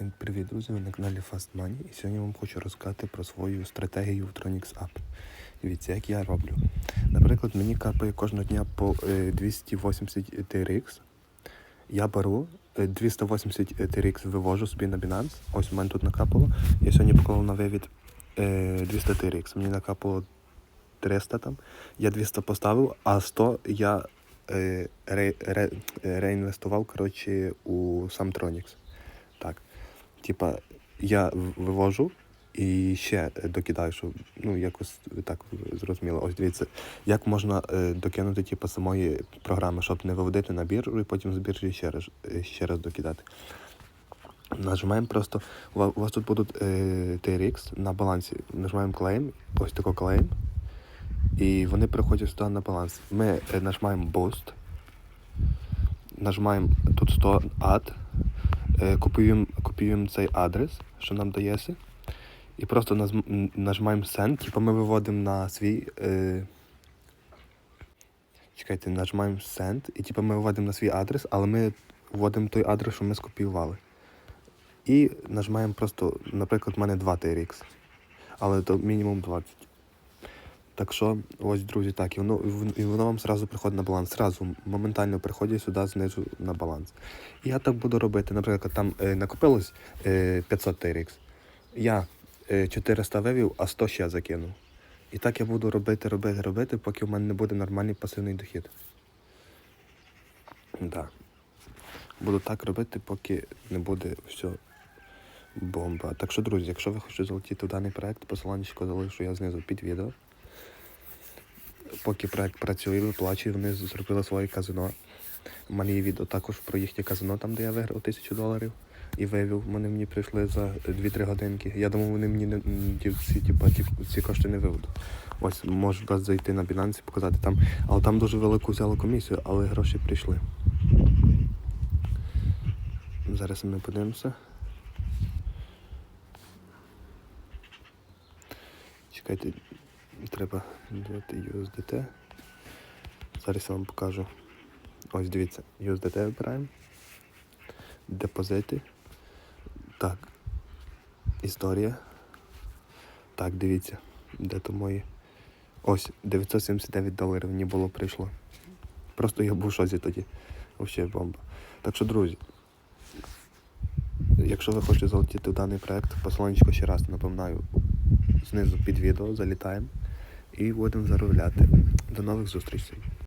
Всім привіт, друзі! Ви на каналі Fast Money і сьогодні вам хочу розказати про свою стратегію в Tronix App. Дивіться, як я роблю. Наприклад, мені капає кожного дня по е, 280 TRX. Я беру е, 280 TRX вивожу собі на Binance. Ось у мене тут накапало. Я сьогодні поклав на вивід е, 200 TRX. Мені накапало 300 там. Я 200 поставив, а 100 я е, ре, ре, реінвестував коротше, у сам Tronix. Так. Типа, я вивожу і ще докидаю, щоб ну якось так зрозуміло. Ось дивіться, як можна е, докинути типу, самої програми, щоб не виводити на біржу і потім з біржі ще раз, е, ще раз докидати. Нажимаємо просто, у вас тут будуть е, TRX на балансі. Нажимаємо claim, ось тако claim, і вони приходять сюди на баланс. Ми нажимаємо boost, нажимаємо тут 100 add, копіюємо, копіюємо цей адрес, що нам дається, і просто наз- нажимаємо send, типу ми виводимо на свій. Е... Чекайте, нажимаємо send, і типу ми виводимо на свій адрес, але ми вводимо той адрес, що ми скопіювали. І нажимаємо просто, наприклад, в мене 2 TRX, але то мінімум 20. Так що, ось, друзі, так, і воно, і воно вам зразу приходить на баланс. Зразу моментально приходить сюди знизу на баланс. І я так буду робити. Наприклад, там е, накопилось е, 500 TRX. Я е, 400 вивів, а 100 ще закинув. І так я буду робити, робити, робити, поки в мене не буде нормальний пасивний дохід. Да. Буду так робити, поки не буде все бомба. Так що, друзі, якщо ви хочете залетіти в даний проект, посилання залишу я знизу під відео. Поки проект працює, виплачує, вони зробили своє казино. У мене є відео також про їхнє казино, там де я виграв тисячу доларів і вивів. Вони мені прийшли за 2-3 годинки. Я думав, вони мені не ці, типу, ці кошти не виведуть. Ось можу вас зайти на Binance показати там. Але там дуже велику взяли комісію, але гроші прийшли. Зараз ми подивимося. Чекайте, треба дати USDT. Зараз я вам покажу. Ось дивіться, USDT вибираємо. Депозити. Так. Історія. Так, дивіться. Де то мої. Ось, 979 доларів мені було прийшло. Просто я був в шозі тоді. Взагалі бомба. Так що, друзі, якщо ви хочете залетіти в даний проект, посиланнячко ще раз напоминаю знизу під відео, залітаємо і будемо заробляти. До нових зустрічей.